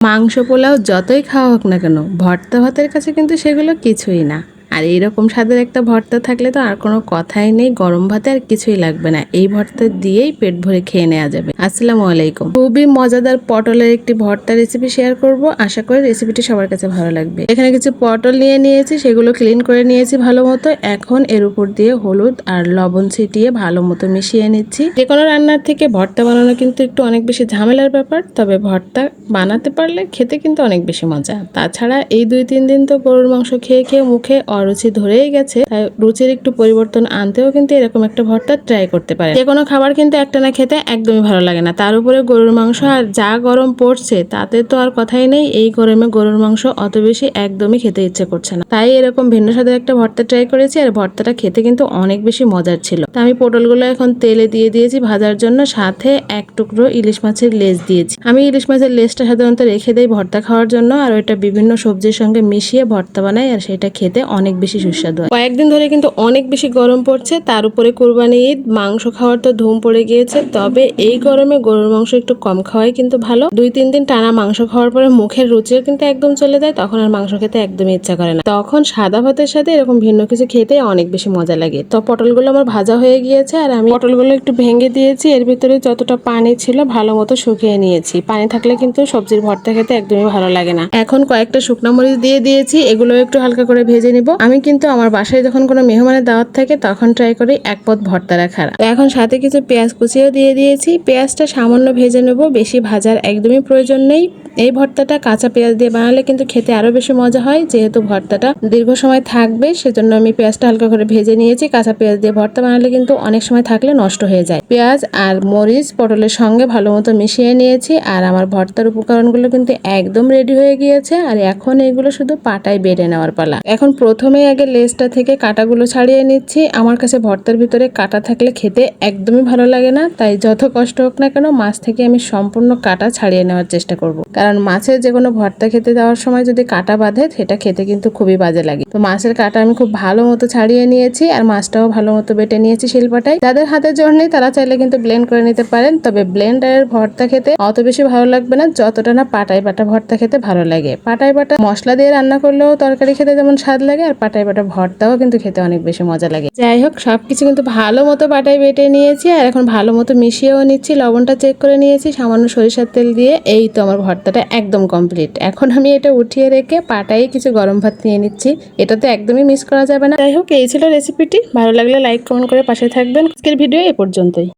মাংস পোলাও যতই খাওয়া হোক না কেন ভর্তা ভাতের কাছে কিন্তু সেগুলো কিছুই না। আর এইরকম স্বাদের একটা ভর্তা থাকলে তো আর কোনো কথাই নেই, গরম ভাতে আর কিছুই লাগবে না। এই ভর্তা দিয়েই পেট ভরে খেয়ে নেওয়া যাবে। আসসালামু আলাইকুম। খুবই মজাদার পটলের একটি ভর্তা রেসিপি শেয়ার করব। আশা করি রেসিপিটি সবার কাছে ভালো লাগবে। এখানে কিছু পটল নিয়ে নিয়েছি, সেগুলো ক্লিন করে নিয়েছি ভালো মতো। এখন এর উপর দিয়ে হলুদ আর লবণ ছিটিয়ে ভালো মতো মিশিয়ে নিচ্ছি। যে কোনো রান্নার থেকে ভর্তা বানানো কিন্তু একটু অনেক বেশি ঝামেলার ব্যাপার, তবে ভর্তা বানাতে পারলে খেতে কিন্তু অনেক বেশি মজা। তাছাড়া এই দুই তিন দিন তো গরুর মাংস খেয়ে খেয়ে মুখে অরুচি ধরেই গেছে। তাই রুচির একটু পরিবর্তন আনতেও কিন্তু এরকম একটা ভর্তা ট্রাই করতে পারে যে কোনো খাবার কিন্তু একটা না খেতে একদমই ভালো লাগে না। তার উপরে গরুর মাংস আর যা গরম পড়ছে, তাতে তো আর কথাই নেই, এই গরমে গরুর মাংস অত বেশি একদমই খেতে ইচ্ছে করছে না। তাই এরকম ভিন্ন স্বাদের একটা ভর্তা ট্রাই করেছি আর ভর্তাটা খেতে কিন্তু অনেক বেশি মজার ছিল। তা আমি পটলগুলো এখন তেলে দিয়ে দিয়েছি ভাজার জন্য, সাথে এক টুকরো ইলিশ মাছের লেজ দিয়েছি। আমি ইলিশ মাছের লেজটা সাধারণত রেখে দেই ভর্তা খাওয়ার জন্য, আর ওইটা বিভিন্ন সবজির সঙ্গে মিশিয়ে ভর্তা বানাই, আর সেটা খেতে অনেক বেশি সুস্বাদু হয়। কয়েকদিন ধরে কিন্তু অনেক বেশি গরম পড়ছে, তার উপরে কোরবানি ঈদ, মাংস খাওয়ার তো ধুম পড়ে গিয়েছে, তবে এই গরমে গরুর মাংস একটু কম খাওয়াই কিন্তু ভালো। দুই, তিন দিন টানা মাংস খাওয়ার পরে মুখের রুচিও কিন্তু একদম চলে যায়, তখন আর মাংস খেতে একদমই ইচ্ছা করে না। তখন সাদা ভাতের সাথে এরকম ভিন্ন কিছু খেতে অনেক বেশি মজা লাগে। তো পটলগুলো আমার ভাজা হয়ে গিয়েছে, আর আমি পটলগুলো একটু ভেঙে দিয়েছি, এর ভিতরে যতটা পানি ছিল ভালো মতো শুকিয়ে নিয়েছি। পানি থাকলে কিন্তু সবজির ভর্তা খেতে একদমই ভালো লাগে না। এখন কয়েকটা শুকনো মরিচ দিয়ে দিয়েছি এগুলো একটু হালকা করে ভেজে নিব। আমি কিন্তু আমার বাসায় যখন কোনো মেহমানের দাওয়াত থাকে, তখন ট্রাই করি এক পদ ভর্তা রাখার। তো এখন সাথে কিছু পেঁয়াজ কুচিও দিয়ে দিয়েছি। পেঁয়াজটা সামান্য ভেজে নেব, বেশি ভাজার একদমই প্রয়োজন নেই। এই ভর্তাটা কাঁচা পেঁয়াজ দিয়ে বানালে কিন্তু খেতে আরও বেশি মজা হয়, যেহেতু ভর্তাটা দীর্ঘ সময় থাকবে, সেজন্য আমি পেঁয়াজটা হালকা করে ভেজে নিয়েছি। কাঁচা পেঁয়াজ দিয়ে ভর্তা বানালে কিন্তু অনেক সময় থাকলে নষ্ট হয়ে যায়। পেঁয়াজ আর মরিচ পটলের সঙ্গে ভালো মতো মিশিয়ে নিয়েছি, আর আমার ভর্তার উপকরণগুলো কিন্তু একদম রেডি হয়ে গিয়েছে, আর এখন এগুলো শুধু পাটায় বেড়ে নেওয়ার পালা। এখন প্রথমেই আগে লেজটা থেকে কাটাগুলো ছাড়িয়ে নিচ্ছি। আমার কাছে ভর্তার ভিতরে কাটা থাকলে খেতে একদমই ভালো লাগে না। তাই যত কষ্ট হোক না কেন মাছ থেকে আমি সম্পূর্ণ কাটা ছাড়িয়ে নেওয়ার চেষ্টা করব। কারণ মাছের যে কোনো ভর্তা খেতে দেওয়ার সময় যদি কাটা বাঁধে, সেটা খেতে কিন্তু খুবই বাজে লাগে। তো মাছের কাটা আমি খুব ভালো মতো ছাড়িয়ে নিয়েছি আর মাছটাও ভালো মতো বেটে নিয়েছি শিলপাটায়। যাদের হাতের জোর নেই, তারা চাইলে কিন্তু ব্লেন্ড করে নিতে পারেন। তবে ব্লেন্ডারের ভর্তা খেতে অত বেশি ভালো লাগবে না, যতটা না পাটাই বাটা ভর্তা খেতে ভালো লাগে। পাটাই বাটা মশলা দিয়ে রান্না করলেও তরকারি খেতে যেমন স্বাদ লাগে আর পাটাই বাটা ভর্তাও কিন্তু খেতে অনেক বেশি মজা লাগে। যাই হোক, সবকিছু কিন্তু ভালো মতো পাটায় বেটে নিয়েছি, আর এখন ভালো মতো মিশিয়েও নিচ্ছি। লবণটা চেক করে নিয়েছি, সামান্য সরিষার তেল দিয়ে। এই তো আমার ভর্তাটা একদম কমপ্লিট এখন আমি এটা উঠিয়ে রেখে পাটাই কিছু গরম ভাত নিয়ে নিচ্ছি। এটা তো একদমই মিস করা যাবে না। যাই হোক, এই ছিল রেসিপিটি ভালো লাগলে লাইক কমেন্ট করে পাশে থাকবেন। আজকের ভিডিও এ পর্যন্তই।